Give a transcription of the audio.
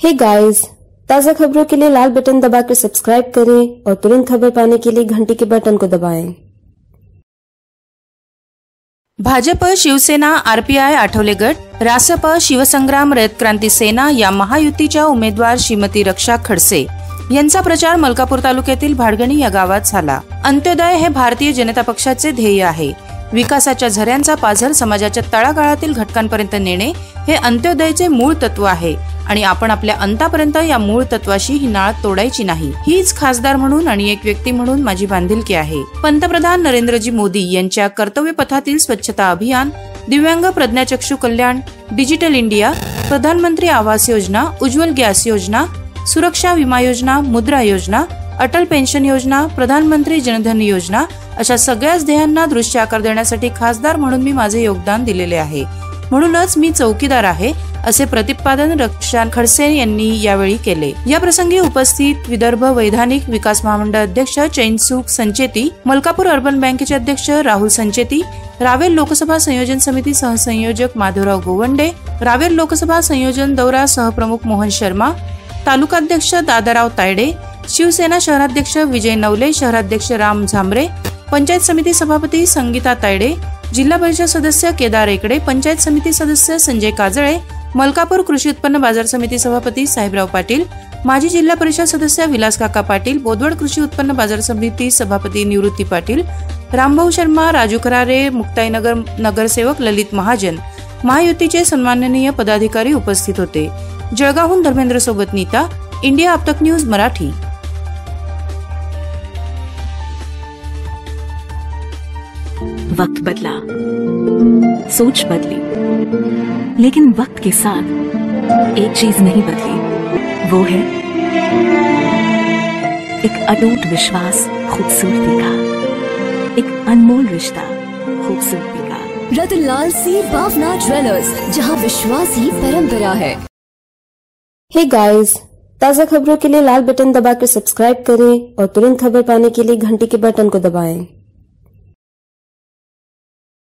Hey guys ताज़ा खबरों के लिए लाल बटन दबाकर सब्सक्राइब करें और तुरंत खबर पाने के लिए घंटी के बटन को दबाएं। भाजप शिवसेना आरपीआय आठवले गट रासप शिवसंग्राम रयत क्रांती सेना या महायुतीच्या उमेदवार श्रीमती रक्षा खडसे यांचा प्रचार मलकापूर तालुक्यातील भाडगणी या गावात झाला अंत्योदय हे भारतीय जनता पक्षाचे ध्येय आहे विकासाच्या झऱ्यांचा पाझर समाजाच्या तळागाळातील घटकांपर्यंत नेणे हे अंत्योदयचे मूळ तत्व आहे. आणि आपण आपल्या अंतापर्यंत या मूळ तत्वाशी ही नाळ तोडायची नाही. हीच खासदार म्हणून आणि एक व्यक्ती म्हणून माझी बांधिलकी आहे. पंतप्रधान नरेंद्रजी मोदी यांच्या कर्तव्य पथातील स्वच्छता अभियान दिव्यांग प्रज्ञाचक्षु कल्याण डिजिटल इंडिया प्रधानमंत्री आवास योजना उज्ज्वल गॅस योजना सुरक्षा विमा योजना मुद्रा योजना अटल पेन्शन योजना प्रधानमंत्री जनधन योजना अशा सगळ्याच ध्येयांना दृश्य आकार देण्यासाठी खासदार म्हणून मी माझे योगदान दिलेले आहे. म्हणूनच मी चौकीदार आहे असे प्रतिपादन रक्षान खडसे यांनी यावेळी केले. या प्रसंगी उपस्थित विदर्भ वैधानिक विकास महामंडळ अध्यक्ष चैनसुख संचेती मलकापूर अर्बन बँकेचे अध्यक्ष राहुल संचेती रावेर लोकसभा संयोजन समिती सहसंयोजक माधवराव गोवंडे रावेर लोकसभा संयोजन दौरा सहप्रमुख मोहन शर्मा तालुकाध्यक्ष दादाराव तायडे शिवसेना शहराध्यक्ष विजय नवले शहराध्यक्ष राम झांबरे पंचायत समिती सभापती संगीता तायडे जिल्हा परिषद सदस्य केदार एकडे पंचायत समिती सदस्य संजय काजळे मलकापूर कृषी उत्पन्न बाजार समिती सभापती साहेबराव पाटील माजी जिल्हा परिषद सदस्य विलास काका पाटील बोदवड कृषी उत्पन्न बाजार समिती सभापती निवृत्ती पाटील रामभाऊ शर्मा राजू खरारे मुक्ताईनगर नगरसेवक ललित महाजन महायुतीचे सन्माननीय पदाधिकारी उपस्थित होते. जळगावहून धर्मेंद्र सोबत नीता इंडिया अपतक न्यूज मराठी. वक्त बदला। सोच बदली। लेकिन वक्त के साथ एक चीज़ नहीं बदली। वो है एक अटूट विश्वास खूबसूरती का। एक अनमोल रिश्ता खूबसूरती का। रतनलाल सी बाफना ज्वेलर्स जहाँ विश्वास ही परंपरा है। हे गाइस ताज़ा खबरों के लिए लाल बटन दबाकर सब्सक्राइब करें और तुरंत खबर पाने के लिए घंटी के बटन को दबाएँ।